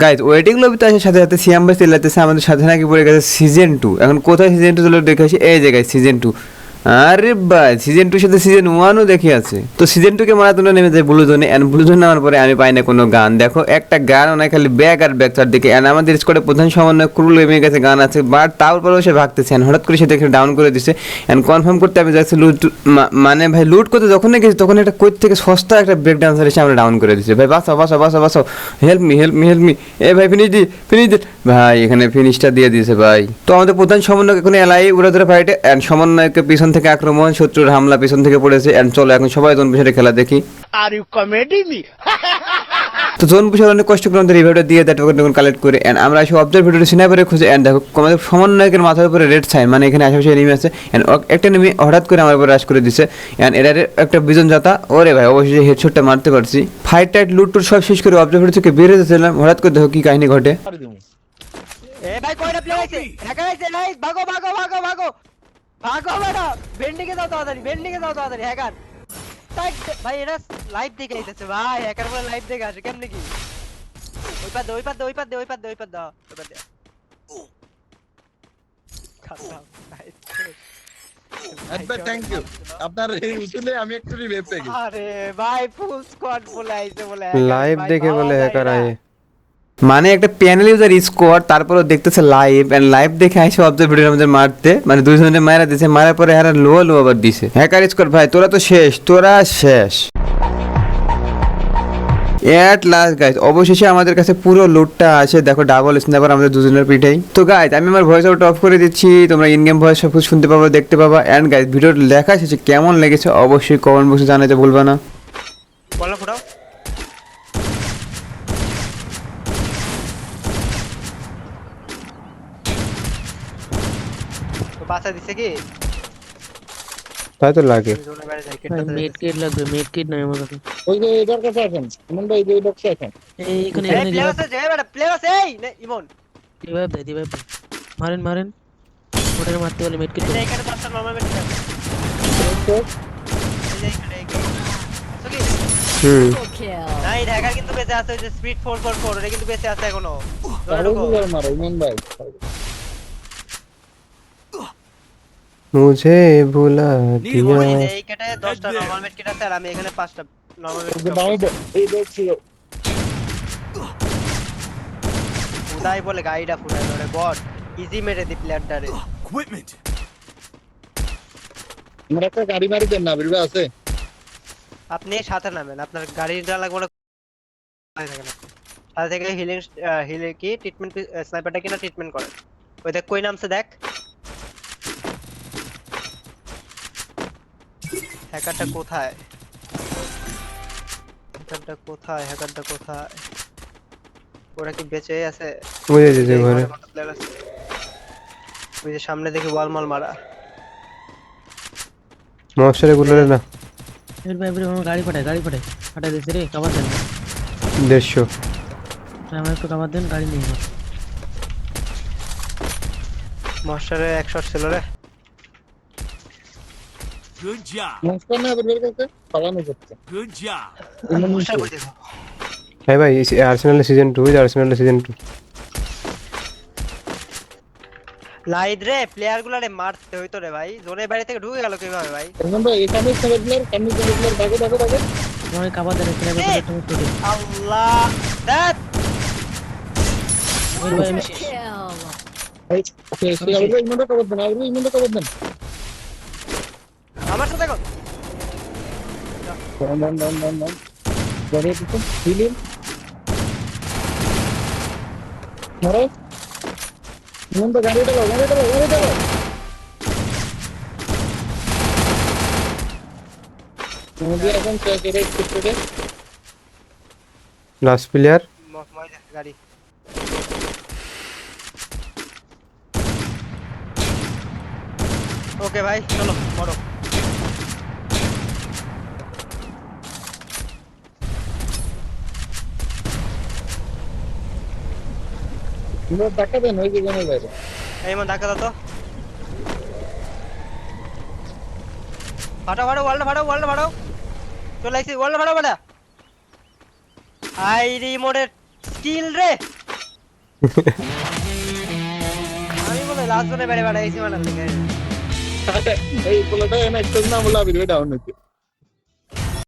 Guys waiting লবিতে আসার সাথে সাথে সিয়াম ভাই আমাদের সাথে নাকি পড়ে গেছে সিজন টু এখন কোথায় সিজন টু চলে দেখে আসি? এই জায়গায় সিজন টু আরে ভাই সিজন টুর সাথে সিজন ওয়ানও দেখে আছে। তো সিজন টুকে মারার জন্য নেমে যায় ব্লু জোনে অ্যান্ড ব্লু জোন নামার পরে আমি পাই না কোনো গান। দেখো, একটা গান ওনার খালি ব্যাগ আর ব্যাগ চারদিকে অ্যান্ড আমাদের স্কোয়াডে প্রধান সমন্বয় ক্রুল এমে গেছে গান আছে বাট তারপরেও সে ভাগতেছে, and হঠাৎ করে সে দেখে ডাউন করে দিছে অ্যান্ড কনফার্ম করতে আমি যাচ্ছি লুট মানে ভাই লুট করতে যখন গেছি, তখন একটা কই থেকে সস্তা একটা ব্রেক ডান্সার এসে আমরা ডাউন করে দিচ্ছে ভাই বাঁচাও বাঁচাও বাঁচাও বাঁচাও help me help me help me এ ভাই ফিনিশ দি ফিনিশ দি। ভাই, এখানে ফিনিশটা দিয়ে দিয়েছে, ভাই। তো আমাদের প্রধান সমন্বয়ক এখন এলাই ধরে ফাইটে অ্যান্ড সমন্বয়কে পিছন থেকে আক্রমণ শত্রুর হামলা পিছন থেকে পড়েছে এন্ড চলো এখন সবাই জন পিছনে খেলা দেখি। Are you comedy me? তো জোন পুষার অনেক কষ্ট করে আমাদের রিভিউটা দিয়ে দেয় টোকেন কালেক্ট করে এন্ড আমরা এসে অবজার্ভ ভিডিওটা সিনাইপারে খুঁজে এন্ড দেখো আমাদের সমন্বয়কের মাথার উপরে রেড সাইন মানে এখানে আশেপাশে এনিমি আছে এন্ড একটা এনিমি হঠাৎ করে আমার উপর রাশ করে দিছে এন্ড এটার একটা বিজন যাতা ওরে ভাই অবশ্যই হেডশটটা মারতে পারছি। ফাইট টাইট লুট টুট সব শেষ করে অবজার্ভ ভিডিও থেকে বের হতেছিলাম হঠাৎ করে দেখো কি কাহিনী ঘটে। এ ভাই কয়টা প্লেয়ার আছে? হ্যাকার আছে? নাইস ভাগো ভাগো ভাগো ভাগো। ভাগো বেটা বেন্ডিংয়ে যাও তাড়াতাড়ি বেন্ডিংয়ে যাও তাড়াতাড়ি হ্যাকার তাই- ভাই এটা লাইভ দেখে আইতেছে ভাই হ্যাকার বলে লাইভ দেখে আসে কেমনে কি ওই পার দে ওই পার দে ওই পার দে ওই পার দে ওই পার দাও ওই পার দে খাতাম, nice. থ্যাংক ইউ আপনার এই উসুলে আমি একটু রিভাইভ পেয়ে গেছি আরে ভাই ফুল স্কোয়াড বলে আইছে বলে লাইভ দেখে বলে হ্যাকার আয়ে মানে একটা প্যানেল ইউজার স্কোয়াড তারপরে দেখতেছে লাইভ এন্ড লাইভ দেখে আইসে অবজার্ভ ভিডিও আমাদের মারতে। মানে দুইজনে মারা দিছে, মারার পরে হ্যাঁ লো লো আবার দিছে। হ্যাকার স্কোয়াড ভাই, তোরা তো শেষ, তোরা শেষ। এট লাস্ট গাইজ অবশেষে আমাদের কাছে পুরো লুটটা আছে দেখো ডাবল স্ন্যাপার আমাদের দুজনের পিঠেই। তো গাইজ আমি আমার ভয়েস আউট অফ করে দিচ্ছি। তোমরা ইন গেম ভয়েস সব শুনতে পাবো, দেখতে পাবা। অ্যান্ড গাইজ ভিডিওটা লেখা শেষে কেমন লেগেছে, অবশ্যই কমেন্ট বক্সে জানাতে ভুলবা না। বাসা দিছে কি? তাই তো লাগে। মেড কিট লাগবে মেড কিট নাই আমার কাছে। ওই যে এটার কাছে আছেন। ইমন ভাই এই বক্সে আছেন। এই এখানে এই প্লেয়ার আছে যে বেটা প্লেয়ার আছে এই ইমন। রিভাইভ দেয় রিভাইভ মারেন মারেন। ওটাকে মারতে বলে মেড কিট এখানে দশটা নরমাল মেট আছে। এই যে এখানে এইখানে। আছো কি? হুম। না এই কিন্তু বেঁচে আছে ওই যে স্পিড 444 ওটা কিন্তু বেঁচে আছে এখনও। মারো ইমন ভাই। মুঝে ভুলা দিয়া এই কেটে 10টা নরমাল মেট কিট আছে আর আমি এখানে 5টা নরমাল মেট এই যে বামে এই বক্স ছিল ফুদাই বলে গাড়িটা ফুদাই ধরে বট ইজি মেরে দি প্লেয়ারটারে আমরা একটা গাড়ি মারি দেন না বিরবা আছে আপনি সাথে নামেন আপনার গাড়িটা লাগবে না সাথে থাকে না সাথে থেকে হিলিং হিলে কি ট্রিটমেন্ট স্নাইপারটা কিনা ট্রিটমেন্ট করে ওই দেখ কই নামছে দেখ হ্যাকারটা কোথায়? হ্যাকারটা কোথায়? হ্যাকারটা কোথায়? ওরা কি বেঁচে আছে? যেতে এই পারে ঘরে? ওই যে সামনে দেখি ওয়াল মাল মারা। মশারে গুলোরে না। এর ভাই এবারে আমার গাড়ি পাঠায় গাড়ি পাঠায় পাঠায় দিয়েছে রে কাবার দেন। দেড়শো। আমার একটু কাবার দেন গাড়ি নিয়ে মশারে একশো ছিল রে। Good job. নমস্কার না বিরবার কাছে পালানো করতে Good job. নিচে। করে দেখো হ্যাঁ ভাই আর্সেনালের সিজন টু আর্সেনালের সিজন টু লাইট রে প্লেয়ার গুলারে মারতে হইতো রে ভাই জোনের বাইরে থেকে ঢুকে গেল কীভাবে ভাই ইমন ভাই এখানে সেভেন প্লেয়ার সামনে সেভেন প্লেয়ার দাগো দাগো দাগো আমার কাবার দেন এখানে এ! তুমি তোকে আল্লাহ দ্যাট ভাই এই সে আবার ইমনটা কভার দেন আবার ইমনটা কভার দেন ডান ডান ডান ডান ডান গাড়ি পিছন হিলিং মারো ইমন তো গাড়িটা লাও গাড়িটা লাও গাড়িটা লাও তুমি দিয়ে এখন চেক করে একটু করে লাস্ট প্লেয়ার ম- ময়দা গাড়ি ওকে ভাই চলো মরো তুমি টাকা দেন ওই যে বাইরে এই মন ধাক্কা দাও তো ফাটাও ফাটাও ওয়ালটা ফাটাও ওয়ালটা ফাটাও চলে আইছি ওয়ালটা ফাটাও বেটা আই রিমোটের স্কিল রে আমি বলে লাস্ট জনে বেড়ে বেড়ে এসে মানে এই পোলাটা এনে একটা না বলে আমি ডাউন হইছে